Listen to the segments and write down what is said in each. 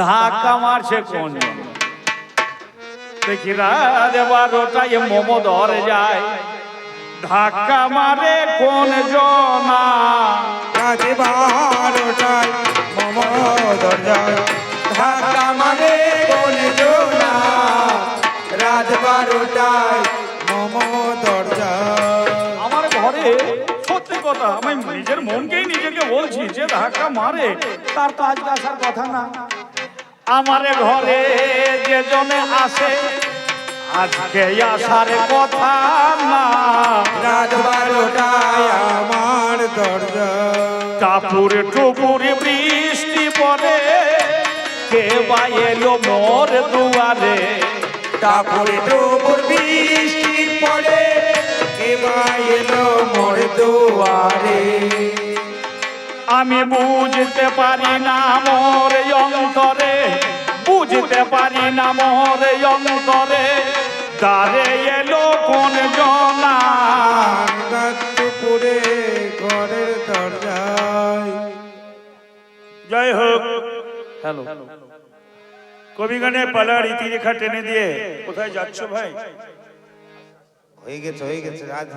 ধাক্কা মারছে কোন দেখি রাত বারোটায় মোমো ধরে যায়। ধাক্কা মারে কোন জনা? রাত বারোটায় মম দরজায় ধাক্কা মারে কোন জোনা? রাত বারোটায় মম দরজায় আমার ঘরে সত্যি কথা আমি নিজের মনকেই নিজেকে বলছি যে ধাক্কা মারে তার তো আজকে আসার কথা না। আমার ঘরে যে জনে আসে আজকে আসার কথা না। রাত বারোটায় আমার দরজা। কাপুর টুপুর বৃষ্টি পড়ে কে বা এলো মোর দুয়ারে। কাপড়ে টোপর বৃষ্টি পড়ে কেবা এলো মোর দুয়ারে। আমি বুঝতে পারি না মোর বুঝতে পারি না মোর অন্তরে। দাঁড়ে এলো কোন জনা। পুরে ঘরের দরজায়। জয় হোক। হ্যালো। পালা রীতিরেখা টেনে দিয়ে কোথায় যাচ্ছ ভাই? হয়ে গেছে হয়ে গেছে রাত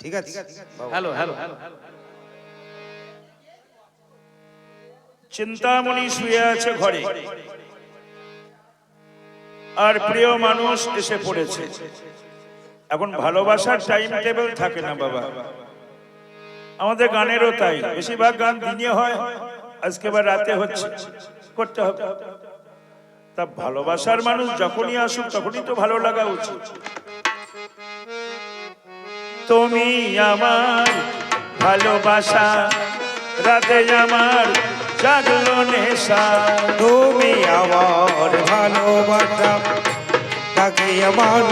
ঠিক আছে হ্যালো হ্যালো। চিন্তামণি শুয়ে আছে ঘরে। আর প্রিয় মানুষ এসে পড়েছে। এখন ভালোবাসার টাইম টেবিল থাকে না বাবা। আমাদের গানেরও তাই, বেশিরভাগ গান দিনে হয়, আজকে বা রাতে হচ্ছে। করতে হবে। তা ভালোবাসার মানুষ যখনই আসুক, তখনই তো ভালো লাগা উচিত। তুমি আমার ভালোবাসা, রাতে আমার জাগলো নেশা। তুমি আমার ভালোবাসা। তাকে আমার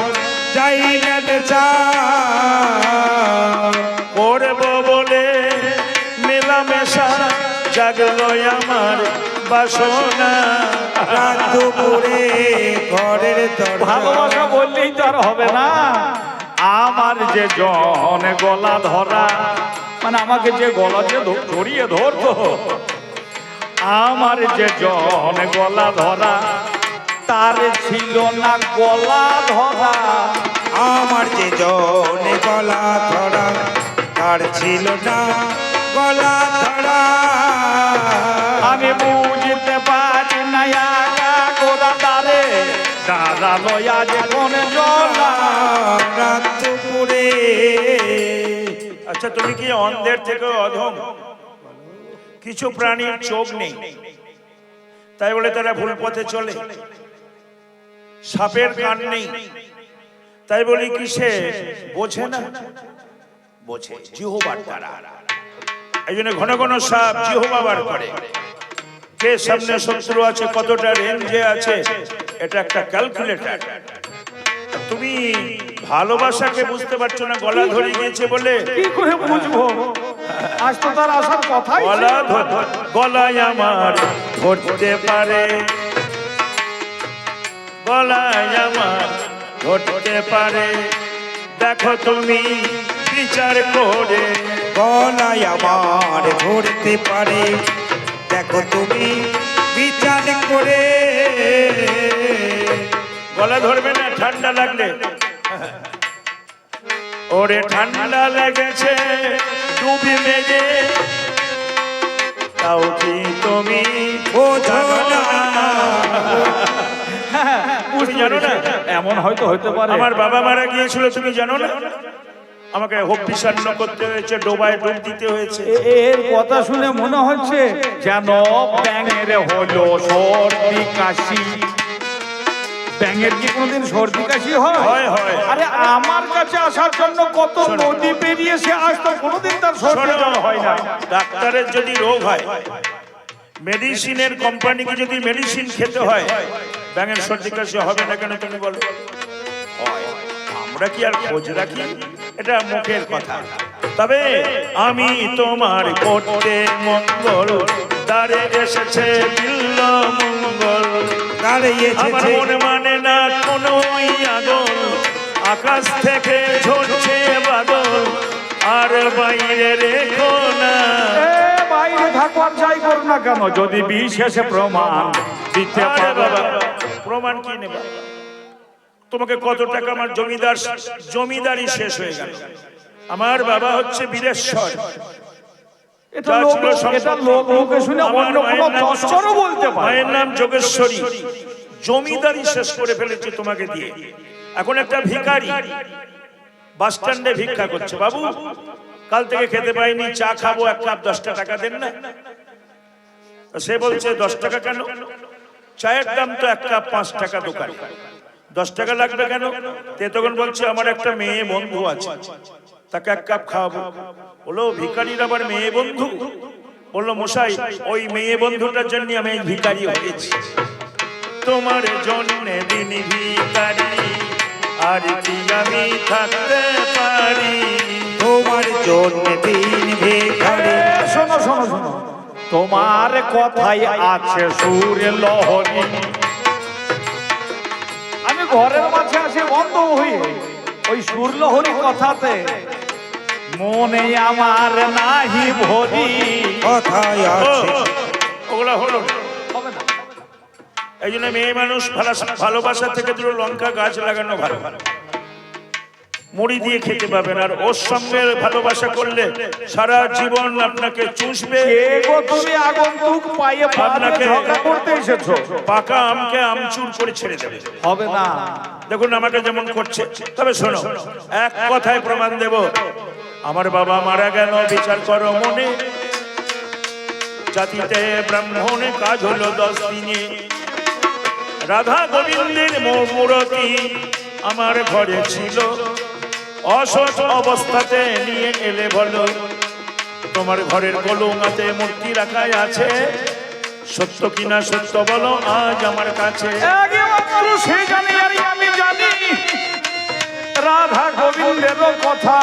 চাইলে চা করব বলে মেলামেশা, জাগলো আমার বাসনা। রাত দুপুরে ঘরের দরজা। ভালোবাসা বললেই তো আর হবে না। আমার যে জন গলা ধরা মানে আমাকে যে গলা যে ধ- জড়িয়ে ধরতো আমার যে জন গলা ধরা, তার ছিল না গলা ধরা। আমার যে জনে গলা ধরা, তার ছিল না গলা ধরা। আমি বুঝতে পারি না গোড়া তারে দাঁড়াল আজ কোন জলা। রাত আচ্ছা তুমি কি অন্ধের থেকে অধম? কিছু প্রাণীর চোখ নেই। তাই বলে তারা ভুল পথে চলে। সাপের কান নেই। তাই বলি কি সে বোঝে না। বোঝে। জিহোবার দ্বারা। এই জন্য ঘন ঘন সাপ জিহোবার করে। কে সামনে শত্রু আছে কতটা রেঞ্জে আছে এটা একটা ক্যালকুলেটর তুমি ভালোবাসাকে বুঝতে পারছ না গলা ধরে গিয়েছে বলে? কি করে বুঝব? আজ তো তার আসার কথাই গলা গলায় আমার ধরতে পারে। গলায় আমার ধরতে পারে। দেখো তুমি বিচার করে। গলায় আমার ধরতে পারে। দেখো তুমি বিচার করে। গলা ধরবে না ঠান্ডা লাগলে। ওরে ঠান্ডা লেগেছে ডুবি মেজে তুমি বোঝো না বুঝতে জানো না? এমন হয়তো হতে পারে। আমার বাবা মারা গিয়েছিল তুমি জানো না? আমাকে হপ্পিসান্ন করতে হয়েছে ডোবায় ডুব দিতে হয়েছে। এর কথা শুনে মনে হচ্ছে যেন ব্যাঙের হলো সর্দি কাশি। ব্যাঙের কি কোনোদিন সর্দি কাশি হয়? হয়, হয়। আরে আমার কাছে আসার জন্য কত নদী পেরিয়ে সে আসতো কোনোদিন তার সর্দি হয় না। ডাক্তারের যদি রোগ হয় মেডিসিনের কোম্পানিকে যদি মেডিসিন খেতে হয় ব্যাঙের সর্দি কাশি হবে না কেন তুমি বলো? আমরা কি আর খোঁজ রাখি? এটা মুখের কথা। তবে আমি তোমার করতে মঙ্গল। দ্বারে এসেছে বিল্ল মঙ্গল। দাঁড়িয়েছে আমার মনে মানে না কোনো আগল। আকাশ থেকে ঝরছে বাদল। আর বাইরে রেখো না। বাইরে থাকো আর যাই করো না কেন যদি বিশেষে প্রমাণ দিতে পারো। প্রমাণ কি নেবা? তোমাকে কত টাকা আমার জমিদার জমিদারি শেষ হয়ে গেল। আমার বাবা হচ্ছে বীরেশ্বর। মায়ের নাম- যোগেশ্বরী। জমিদারি শেষ করে ফেলেছে তোমাকে দিয়ে। এখন একটা বাস স্ট্যান্ডে ভিক্ষা করছে। বাবু কাল থেকে খেতে পাইনি চা খাব এক কাপ দশটা টাকা দেন না। সে বলছে দশ টাকা কেন? চায়ের দাম তো এক কাপ পাঁচ টাকা দোকান। দশ টাকা লাগবে কেন? তে তখন বলছে আমার একটা মেয়ে বন্ধু আছে। তাকে এক কাপ খাওয়াবো। বলো ভিখারির আবার মেয়ে বন্ধু? বলল মশাই ওই মেয়ে বন্ধুটার জন্য আমি এই ভিখারি হয়েছি। তোমার জন্য দিন ভিখারি আর কি আমি থাকতে পারি? জন্য দিন ভিখারি। শোনো শোনো শোনো। তোমার কথাই আছে সুর লহরি। আমি ঘরের মাঝে আসে বন্ধ হই ওই সুর লহরি কথাতে। মনে আমার নাহি ভরি। কথায় ও, আছে। ওগুলা হলো। হবে না। এই জন্য মেয়ে মানুষ ভালো- ভালোবাসা থেকে দুটো লঙ্কা গাছ লাগানো ভালো ভালো। মুড়ি দিয়ে খেতে পাবেন। আর ওর সঙ্গে ভালোবাসা করলে সারা জীবন আপনাকে চুষবে। কে তুমি আগন্তুক পায়ে পায়ে আপনাকে- করতে এসেছ? পাকা আমকে আমচুর করে ছেড়ে দেবে। হবে না। দেখুন আমাকে যেমন করছে তবে শোনো এক কথায় প্রমাণ দেব। আমার বাবা মারা গেল বিচার করো মনে। জাতিতে ব্রাহ্মণে কাজ হলো দশ দিনে। রাধা গোবিন্দের মূরতি আমার ঘরে ছিল। অসৎ অবস্থাতে নিয়ে এলে বলো তোমার ঘরের কলুঙাতে মূর্তি রাখাই আছে। সত্য কিনা সত্য বলো আজ আমার কাছে। আমি জানি। রাধা গোবিন্দের কথা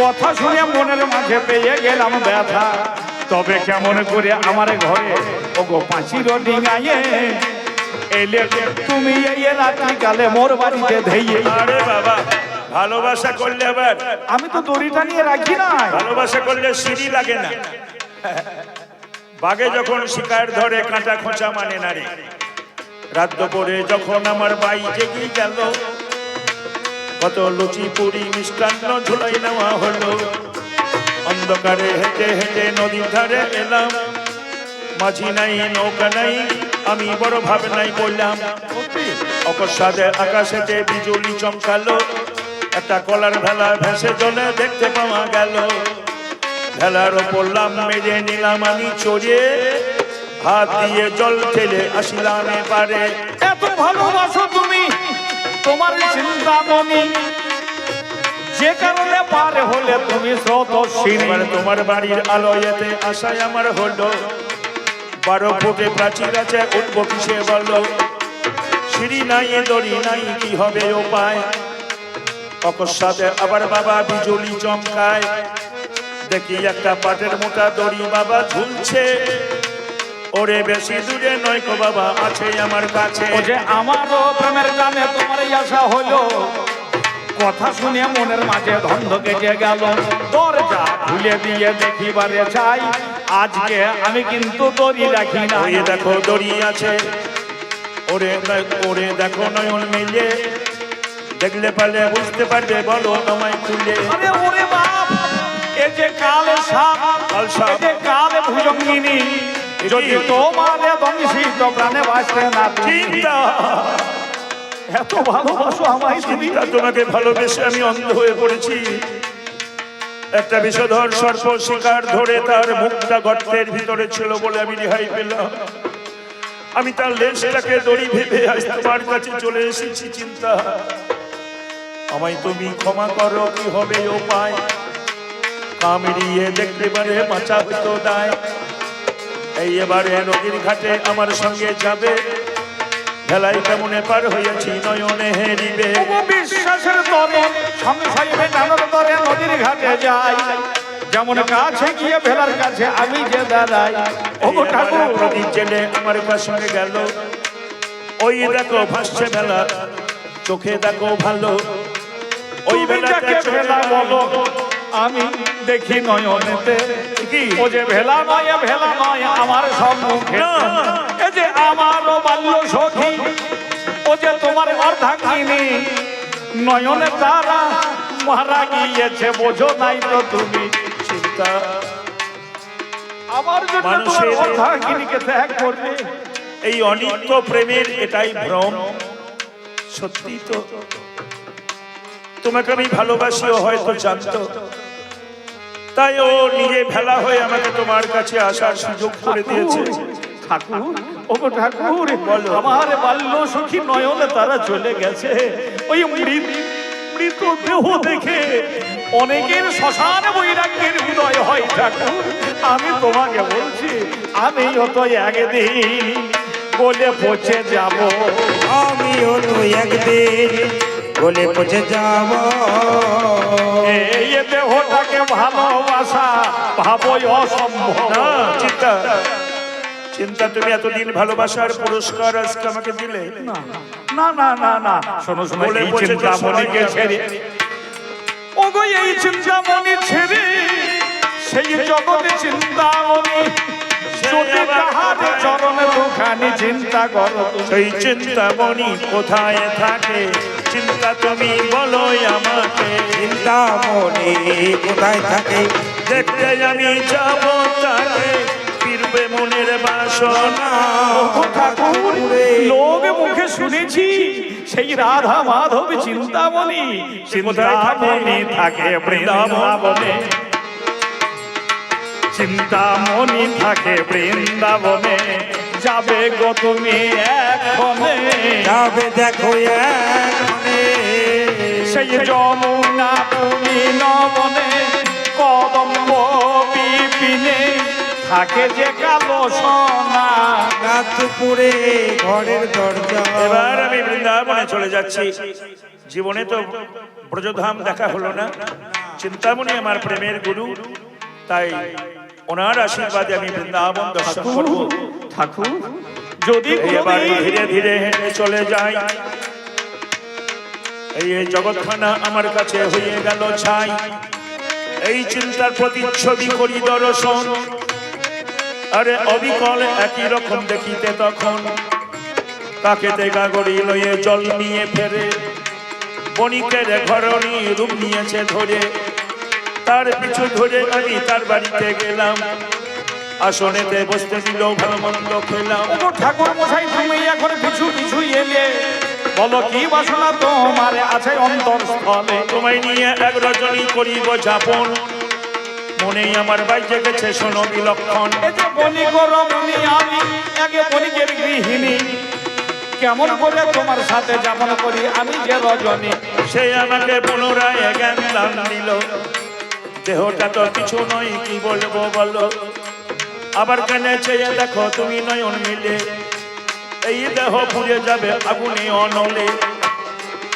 কথা শুনে মনের মাঝে পেয়ে গেলাম ব্যথা। তবে কেমন করে আমার ঘরে ও গো পাঁচির ডিঙাইয়ে এলে তুমি এই রাত্রিকালে মোর বাড়িতে ধেইয়ে। আরে বাবা ভালোবাসা করলে আবার আমি তো দড়িটা নিয়ে রাখি না ভালোবাসা করলে সিঁড়ি লাগে না। বাগে যখন শিকার ধরে কাঁটা খোঁচা মানে না রে। রাত দুপুরে যখন আমার বাই জেগে গেল কত লুচি পুরি মিষ্টান্ন ঝুলাই নেওয়া হলো। অন্ধকারে হেঁটে হেঁটে নদীর ধারে এলাম। মাঝি নাই নৌকা নাই আমি বড় ভাবনাই করলাম অকস্মাতে আকাশেতে বিজুলি চমকালো। একটা কলার ভেলা ভেসে জলে দেখতে পাওয়া গেল। ভেলার ওপর লাম মেরে নিলাম আমি চড়ে। হাত দিয়ে জল ঠেলে আসিলাম পারে এত ভালোবাসো তুমি তোমার চিন্তা মনি। যে কারণে পার হলে তুমি স্রোতস্বিনী। এবার তোমার বাড়ির আলোয়েতে আশায় আমার হলো। বারো ফুটে প্রাচীর আছে উঠবো কিসে বলো? সিঁড়ি নাই দড়ি নাই কি হবে উপায়? অকস্মাতে আবার বাবা বিজলি চমকায়। দেখি একটা পাটের মোটা দড়ি বাবা ঝুলছে। ওরে বেশি দূরে নয় কো বাবা আছে আমার কাছে। ও যে আমারও প্রেমের গানে তোমার আশা হলো। কথা শুনে মনের মাঝে ধন্ধ কেটে গেল। দরজা খুলে দিয়ে দেখিবারে চাই আজকে আমি কিন্তু দড়ি রাখি না। দেখো দড়ি আছে। ওরে ওরে দেখো নয়ন মিলে। দেখলে পারলে বুঝতে পারবে বলো আমায় খুলে আরে ওরে বাপ এ যে কালে সাপ কাল সাপ। যে কালে ভুজঙ্গিনী যদি তোমারে বংশিত প্রাণে বাঁচতে না চিন্তা। এত ভালোবাসো আমায় তুমি। তোমাকে ভালোবেসে আমি অন্ধ হয়ে পড়েছি। একটা বিষধর সর্প শিকার ধরে তার মুখটা গর্তের ভিতরে ছিল বলে আমি রেহাই পেলাম। আমি তার লেজটাকে দড়ি ভেবে আজ তোমার কাছে চলে এসেছি চিন্তা। আমায় তুমি ক্ষমা করো কি হবে ও উপায়? কামড়িয়ে দেখতে পারে বাঁচা হতো দায়। এই এবারে নদীর ঘাটে আমার সঙ্গে যাবে। ভেলাই কেমনে পার হয়েছি নয়নে হেরিবে। তবু বিশ্বাসের তরে সংশয়ে জানার তরে নদীর ঘাটে যাই। যেমন কাছে গিয়ে ভেলার কাছে আমি যে দাঁড়াই। ও ঠাকুর। নদীর জেলে আমার সঙ্গে গেল। ওই দেখো ভাসছে বেলা চোখে দেখো ভালো। ওই বেলাতে ভেলা বলো। আমি দেখি নয়নেতে। কি? ও যে ভেলা নয় ভেলা নয় আমার সম্মুখে। এ যে আমারও বাল্য সখী ও যে তোমার অর্ধাঙ্গিনী। নয়নে তারা মারা গিয়েছে বোঝো নাই তো তুমি চিন্তা। আমার জন্য তোমার অর্ধাঙ্গিনীকে ত্যাগ করবে। এই অনিত্য প্রেমের এটাই ভ্রম। সত্যি তো। তোমাকে আমি ভালোবাসিও হয়তো জানতো। তাই ও নিজে ভেলা হয়ে আমাকে তোমার কাছে আসার সুযোগ করে দিয়েছে। ঠাকুর ও ঠাকুর আমার বাল্য সখী নয়নে তারা চলে গেছে। ওই মৃত মৃত দেহ দেখে অনেকের শ্মশান বৈরাগ্যের হৃদয় হয় ঠাকুর। আমি তোমাকে বলছি আমি অত একদিন বলে পচে যাব। আমিও তো একদিন বলে পচে যাব। এই দেহটাকে ভালোবাসা ভাবই অসম্ভব। চিন্তা চিন্তা তুমি এতদিন ভালোবাসার পুরস্কার আজকে আমাকে দিলে? না না না না শোনো শোনো এই পচে তো চিন্তামণিকে সবাই ছেড়ে। ওগো এই চিন্তামণি ছেড়ে সেই জগতে যদি তাহার চরণে দুখানি চিন্তা করো। সেই চিন্তামণি কোথায় থাকে? চিন্তা তুমি বলো আমাকে। চিন্তা মনে কোথায় থাকে? দেখতে আমি যাব তাকে। ফিরবে মনের বাসনা। লোক মুখে শুনেছি সেই রাধা মাধব চিন্তামণি। চিন্তামণি থাকে বৃন্দাবনে। চিন্তামণি থাকে বৃন্দাবনে। যাবে গো তুমি এখনে। যাবে দেখো এখনে। সেই যমুনা তুমি নবনে কদম্ব বিপিনে থাকে যে কালো সোনা। ঘরের দরজা। এবার আমি বৃন্দাবনে চলে যাচ্ছি। জীবনে তো ব্রজধাম দেখা হলো না। চিন্তামণি আমার প্রেমের গুরু। তাই ওনার আশীর্বাদে আমি বৃন্দাবন দর্শন করব। ঠাকুর যদি এবার ধীরে ধীরে হেঁটে চলে যাই। এই জগৎখানা আমার কাছে হয়ে গেল ছাই। এই চিন্তার প্রতিচ্ছবি করি দর্শন। আরে অবিকল একই রকম দেখিতে তখন। তাকে দেখা গড়ি লয়ে জল নিয়ে ফেরে। বণিকের ঘরণী রূপ নিয়েছে ধরে। তার পিছু ধরে আমি তার বাড়িতে গেলাম। আসনেতে বসতে দিল ভালো মন্দ খেলাম। ঠাকুর মশাই তুমি এখন পিছু পিছু এলে। বলো কি বাসনা তোমার আছে অন্তরস্থলে? তোমায় নিয়ে এক রজনী করিব যাপন। মনেই আমার বাইজে গেছে শোনো বিলক্ষণ। এই যে বণিক রমণী আমি আগে বণিকের গৃহিণী। কেমন করে তোমার সাথে যাপন করি আমি যে রজনী? সে আমাকে পুনরায় জ্ঞান দান দিল। দেহটা তো কিছু নয় কি বলব বলো? আবার কেন চেয়ে দেখো তুমি নয়ন মিলে? এই দেহ পুড়ে যাবে আগুনে অনলে।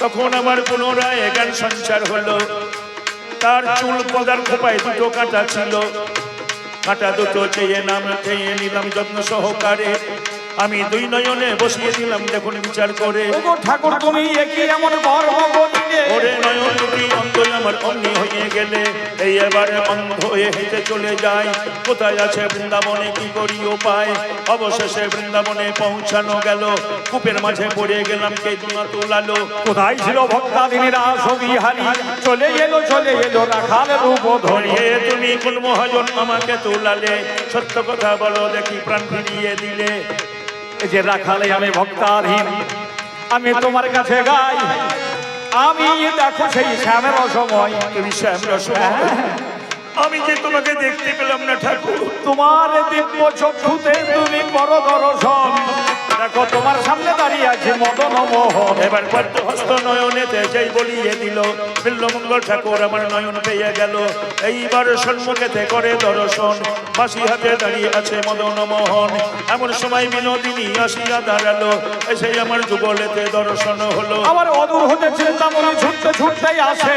তখন আমার পুনরায় জ্ঞান সঞ্চার হলো। তার চুল পদার খোপায় দুটো কাটা ছিল। কাটা দুটো চেয়ে নাম চেয়ে নিলাম যত্ন সহকারে। আমি দুই নয়নে বসিয়ে দিলাম দেখুন বিচার করে। ঠাকুর তুমি একই এমন ওরে নয়ন দুটি অন্ধ আমার অমনি হয়ে গেলে। এই এবারে অন্ধ হয়ে হেঁটে চলে যায় কোথায় আছে বৃন্দাবনে কি করি উপায়? অবশেষে বৃন্দাবনে পৌঁছানো গেল। কূপের মাঝে পড়ে গেলাম কে দুনা তোলালো। কোথায় ছিল ভক্তাদিনীরা সবিহারি চলে এলো চলে এলো রাখাল রূপ ধরি। হে তুমি কোন মহাজন আমাকে তোলালে। সত্য কথা বলো দেখি প্রাণ ফিরিয়ে দিলে। যে রাখালে আমি ভক্তাধীন আমি তোমার কাছে গাই। আমি দেখো সেই শ্যামের অসময়। তুমি শ্যাম রসময় আমি যে তোমাকে দেখতে পেলাম না ঠাকুর। তোমার দিব্য চক্ষুতে তুমি বড় দর্শন দেখো, তোমার সামনে দাঁড়িয়ে আছে মদন মোহন। এবার পদ্ম হস্ত নয়নেতে যেই বলিয়ে দিল বিল্লমঙ্গল ঠাকুর আমার নয়ন পেয়ে গেল। এইবার সম্মুখেতে করে দর্শন বাসি হাতে দাঁড়িয়ে আছে মদন মোহন। এমন সময় বিনোদিনী আসিয়া দাঁড়াল, এসে আমার যুগলেতে দর্শন হলো। আমার অদূর হতে মনে ছুটতে ছুটতেই আসে।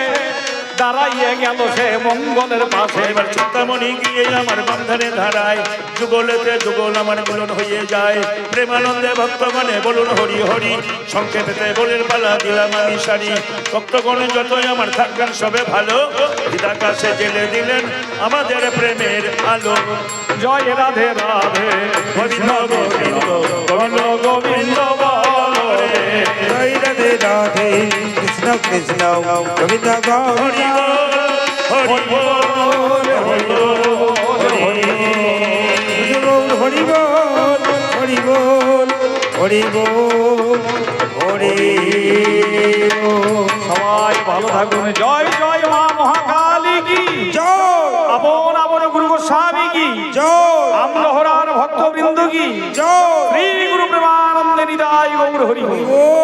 দাঁড়াইয়ে গেল সে মঙ্গলের পাশে। এবার চিন্তামণি গিয়ে আমার বন্ধনে ধারায় যুগলেতে যুগল আমার মিলন হয়ে যায়। প্রেমানন্দে ভক্তগণে বলুন হরি হরি সংক্ষেপেতে বলের পালা দিলাম আমি সারি। ভক্তগণে যতই আমার থাকবেন সবে ভালো। হৃদাকাশে জেলে দিলেন আমাদের প্রেমের আলো। জয় রাধে রাধে গোবিন্দ গোবিন্দ গোবিন্দ গোবিন্দ রাধে রাধে কৃষ্ণ কৃষ্ণ গোবিন্দ গৌর হরি বল, হরি ভালো থাকুন জয় হরি হরি বল হরি বল